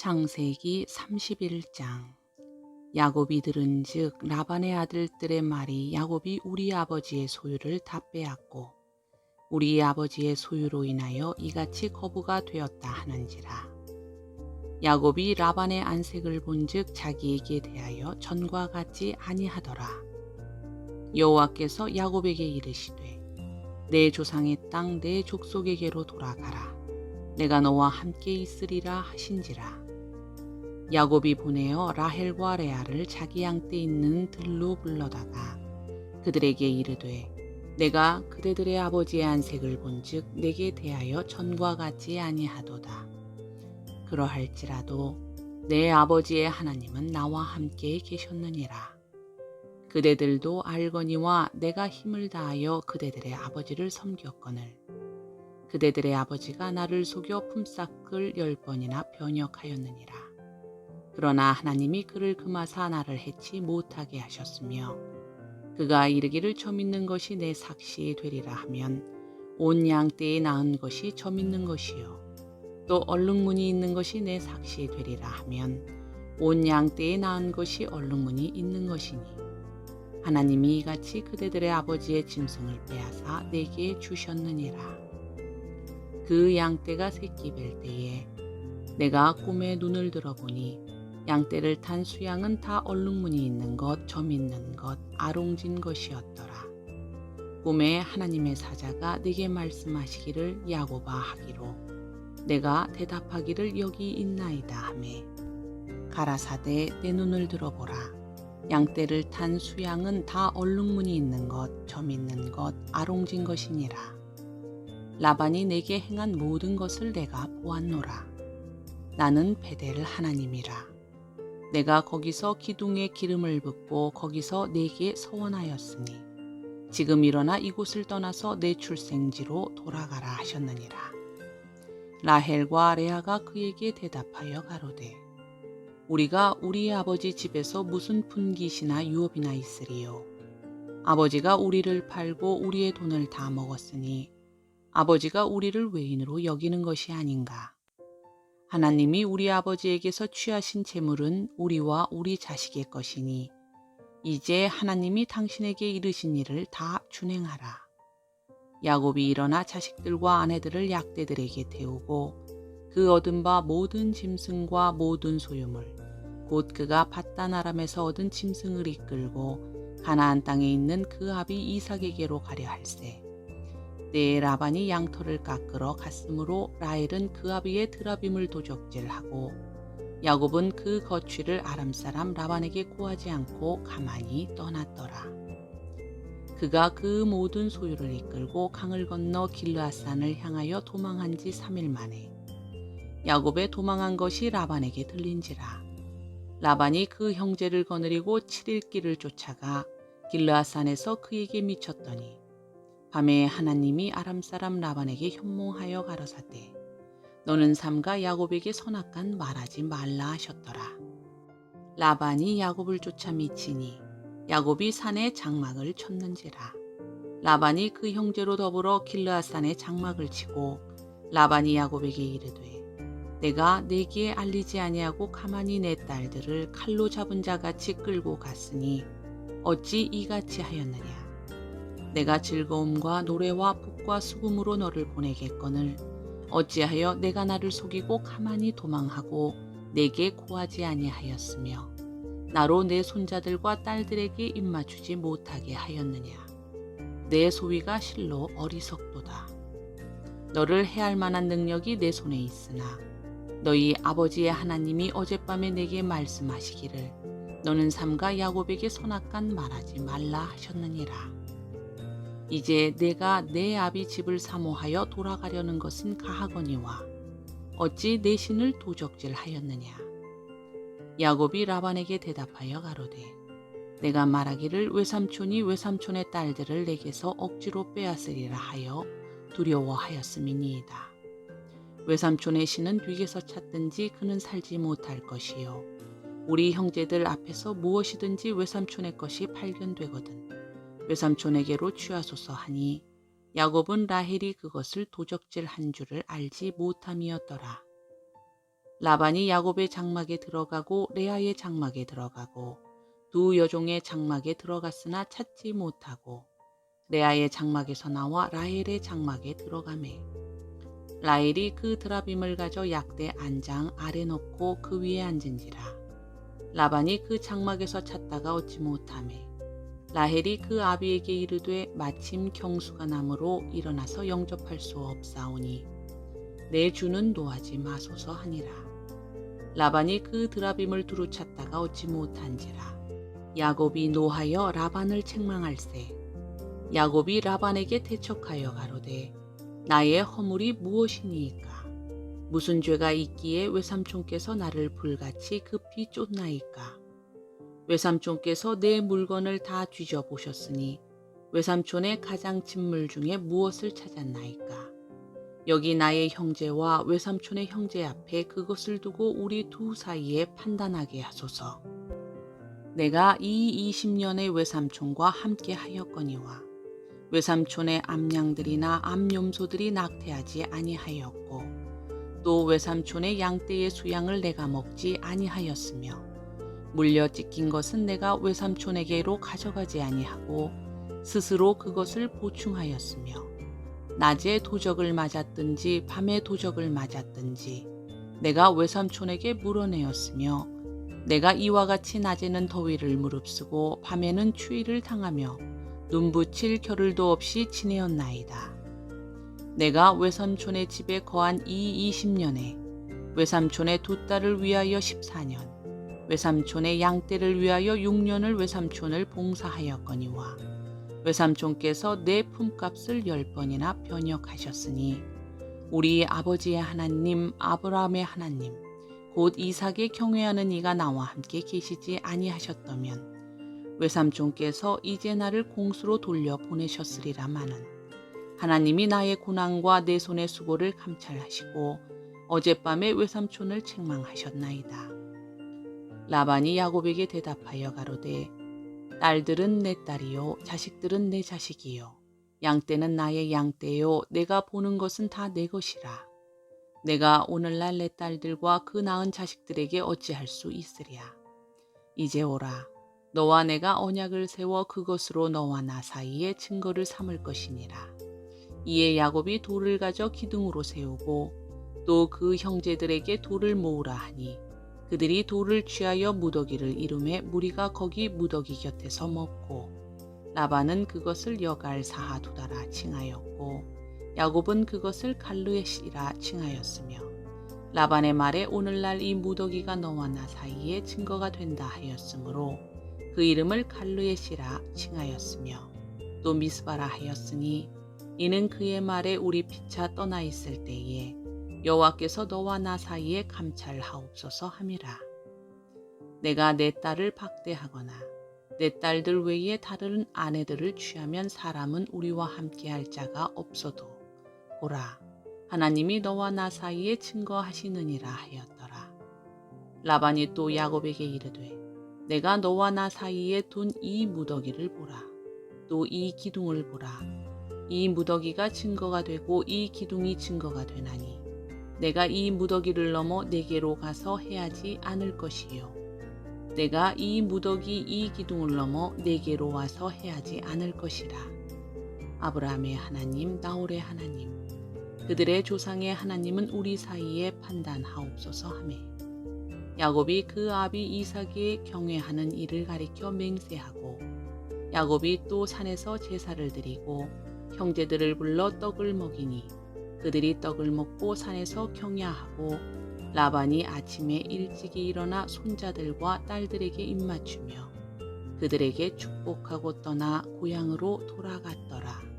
창세기 31장. 야곱이 들은즉 라반의 아들들의 말이 야곱이 우리 아버지의 소유를 다 빼앗고 우리 아버지의 소유로 인하여 이같이 거부가 되었다 하는지라. 야곱이 라반의 안색을 본즉 자기에게 대하여 전과 같지 아니하더라. 여호와께서 야곱에게 이르시되 내 조상의 땅 내 족속에게로 돌아가라. 내가 너와 함께 있으리라 하신지라 야곱이 보내어 라헬과 레아를 자기 양떼 있는 들로 불러다가 그들에게 이르되 내가 그대들의 아버지의 안색을 본즉 내게 대하여 전과 같지 아니하도다. 그러할지라도 내 아버지의 하나님은 나와 함께 계셨느니라. 그대들도 알거니와 내가 힘을 다하여 그대들의 아버지를 섬겼거늘. 그대들의 아버지가 나를 속여 품삯을 열 번이나 변역하였느니라. 그러나 하나님이 그를 금하사 나를 해치 못하게 하셨으며 그가 이르기를 저 믿는 것이 내 삭시 되리라 하면 온 양 떼에 낳은 것이 저 믿는 것이요 또 얼룩무늬 있는 것이 내 삭시 되리라 하면 온 양 떼에 낳은 것이 얼룩무늬 있는 것이니 하나님이 이같이 그대들의 아버지의 짐승을 빼앗아 내게 주셨느니라. 그 양 떼가 새끼 뵐 때에 내가 꿈에 눈을 들어보니 양떼를 탄 수양은 다 얼룩무늬 있는 것, 점 있는 것, 아롱진 것이었더라. 꿈에 하나님의 사자가 내게 말씀하시기를 야고바 하기로 내가 대답하기를 여기 있나이다 하매 가라사대 내 눈을 들어보라. 양떼를 탄 수양은 다 얼룩무늬 있는 것, 점 있는 것, 아롱진 것이니라. 라반이 내게 행한 모든 것을 내가 보았노라. 나는 베델 하나님이라. 내가 거기서 기둥에 기름을 붓고 거기서 내게 서원하였으니 지금 일어나 이곳을 떠나서 내 출생지로 돌아가라 하셨느니라. 라헬과 레아가 그에게 대답하여 가로되 우리가 우리 아버지 집에서 무슨 분깃이나 유업이나 있으리요. 아버지가 우리를 팔고 우리의 돈을 다 먹었으니 아버지가 우리를 외인으로 여기는 것이 아닌가. 하나님이 우리 아버지에게서 취하신 재물은 우리와 우리 자식의 것이니 이제 하나님이 당신에게 이르신 일을 다 준행하라. 야곱이 일어나 자식들과 아내들을 약대들에게 태우고 그 얻은 바 모든 짐승과 모든 소유물 곧 그가 바단 아람에서 얻은 짐승을 이끌고 가나안 땅에 있는 그 아비 이삭에게로 가려 할세. 때 라반이 양털을 깎으러 갔으므로 라헬은 그 아비의 드라빔을 도적질하고 야곱은 그 거취를 아람 사람 라반에게 구하지 않고 가만히 떠났더라. 그가 그 모든 소유를 이끌고 강을 건너 길르앗산을 향하여 도망한 지 3일 만에 야곱의 도망한 것이 라반에게 들린지라. 라반이 그 형제를 거느리고 7일 길을 쫓아가 길르앗산에서 그에게 미쳤더니 밤에 하나님이 아람 사람 라반에게 현몽하여 가로사대 너는 삼가 야곱에게 선악간 말하지 말라 하셨더라. 라반이 야곱을 쫓아 미치니 야곱이 산에 장막을 쳤는지라. 라반이 그 형제로 더불어 길르앗산에 장막을 치고 라반이 야곱에게 이르되 내가 내게 알리지 아니하고 가만히 내 딸들을 칼로 잡은 자 같이 끌고 갔으니 어찌 이같이 하였느냐 내가 즐거움과 노래와 북과 수금으로 너를 보내겠거늘. 어찌하여 내가 나를 속이고 가만히 도망하고 내게 구하지 아니하였으며 나로 내 손자들과 딸들에게 입맞추지 못하게 하였느냐? 내 소위가 실로 어리석도다. 너를 해할 만한 능력이 내 손에 있으나 너희 아버지의 하나님이 어젯밤에 내게 말씀하시기를 너는 삼가 야곱에게 선악간 말하지 말라 하셨느니라. 이제 내가 내 아비 집을 사모하여 돌아가려는 것은 가하거니와 어찌 내 신을 도적질하였느냐. 야곱이 라반에게 대답하여 가로되 내가 말하기를 외삼촌이 외삼촌의 딸들을 내게서 억지로 빼앗으리라 하여 두려워하였음이니이다. 외삼촌의 신은 뒤에서 찾든지 그는 살지 못할 것이요. 우리 형제들 앞에서 무엇이든지 외삼촌의 것이 발견되거든. 외삼촌에게로 취하소서 하니 야곱은 라헬이 그것을 도적질한 줄을 알지 못함이었더라. 라반이 야곱의 장막에 들어가고 레아의 장막에 들어가고 두 여종의 장막에 들어갔으나 찾지 못하고 레아의 장막에서 나와 라헬의 장막에 들어가매. 라헬이 그 드라빔을 가져 약대 안장 아래 놓고 그 위에 앉은지라. 라반이 그 장막에서 찾다가 얻지 못하매 라헬이 그 아비에게 이르되 마침 경수가 나므로 일어나서 영접할 수 없사오니 내 주는 노하지 마소서 하니라. 라반이 그 드라빔을 두루 찾다가 얻지 못한지라. 야곱이 노하여 라반을 책망할세. 야곱이 라반에게 대척하여 가로되 나의 허물이 무엇이니이까? 무슨 죄가 있기에 외삼촌께서 나를 불같이 급히 쫓나이까 외삼촌께서 내 물건을 다 뒤져 보셨으니 외삼촌의 가장 친물 중에 무엇을 찾았나이까 여기 나의 형제와 외삼촌의 형제 앞에 그것을 두고 우리 두 사이에 판단하게 하소서. 내가 이 20년의 외삼촌과 함께 하였거니와 외삼촌의 암양들이나 암염소들이 낙태하지 아니하였고 또 외삼촌의 양떼의 수양을 내가 먹지 아니하였으며 물려 찢긴 것은 내가 외삼촌에게로 가져가지 아니하고 스스로 그것을 보충하였으며 낮에 도적을 맞았든지 밤에 도적을 맞았든지 내가 외삼촌에게 물어내었으며 내가 이와 같이 낮에는 더위를 무릅쓰고 밤에는 추위를 당하며 눈붙일 겨를도 없이 지내었나이다. 내가 외삼촌의 집에 거한 이 20년에 외삼촌의 두 딸을 위하여 14년 외삼촌의 양떼를 위하여 6년을 외삼촌을 봉사하였거니와 외삼촌께서 내 품값을 열 번이나 변역하셨으니 우리 아버지의 하나님 아브라함의 하나님 곧 이삭의 경외하는 이가 나와 함께 계시지 아니하셨다면 외삼촌께서 이제 나를 공수로 돌려 보내셨으리라마는 하나님이 나의 고난과 내 손의 수고를 감찰하시고 어젯밤에 외삼촌을 책망하셨나이다. 라반이 야곱에게 대답하여 가로되 딸들은 내 딸이요 자식들은 내 자식이요. 양떼는 나의 양떼요 내가 보는 것은 다 내 것이라. 내가 오늘날 내 딸들과 그 낳은 자식들에게 어찌할 수 있으랴? 이제 오라. 너와 내가 언약을 세워 그것으로 너와 나 사이에 증거를 삼을 것이니라. 이에 야곱이 돌을 가져 기둥으로 세우고 또 그 형제들에게 돌을 모으라 하니 그들이 돌을 취하여 무더기를 이루매 무리가 거기 무더기 곁에 서 먹고 라반은 그것을 여갈 사하두다라 칭하였고 야곱은 그것을 갈르엣이라 칭하였으며 라반의 말에 오늘날 이 무더기가 너와 나 사이에 증거가 된다 하였으므로 그 이름을 갈르엣이라 칭하였으며 또 미스바라 하였으니 이는 그의 말에 우리 피차 떠나 있을 때에 여호와께서 너와 나 사이에 감찰하옵소서 함이라. 내가 내 딸을 박대하거나 내 딸들 외에 다른 아내들을 취하면 사람은 우리와 함께할 자가 없어도 보라 하나님이 너와 나 사이에 증거하시느니라 하였더라. 라반이 또 야곱에게 이르되 내가 너와 나 사이에 둔 이 무더기를 보라 또 이 기둥을 보라 이 무더기가 증거가 되고 이 기둥이 증거가 되나니 내가 이 무더기를 넘어 내게로 가서 해하지 않을 것이요. 내가 이 무더기 이 기둥을 넘어 내게로 와서 해하지 않을 것이라. 아브라함의 하나님, 나홀의 하나님, 그들의 조상의 하나님은 우리 사이에 판단하옵소서 하매. 야곱이 그 아비 이삭의 경외하는 일을 가리켜 맹세하고 야곱이 또 산에서 제사를 드리고 형제들을 불러 떡을 먹이니 그들이 떡을 먹고 산에서 경야하고 라반이 아침에 일찍이 일어나 손자들과 딸들에게 입맞추며 그들에게 축복하고 떠나 고향으로 돌아갔더라.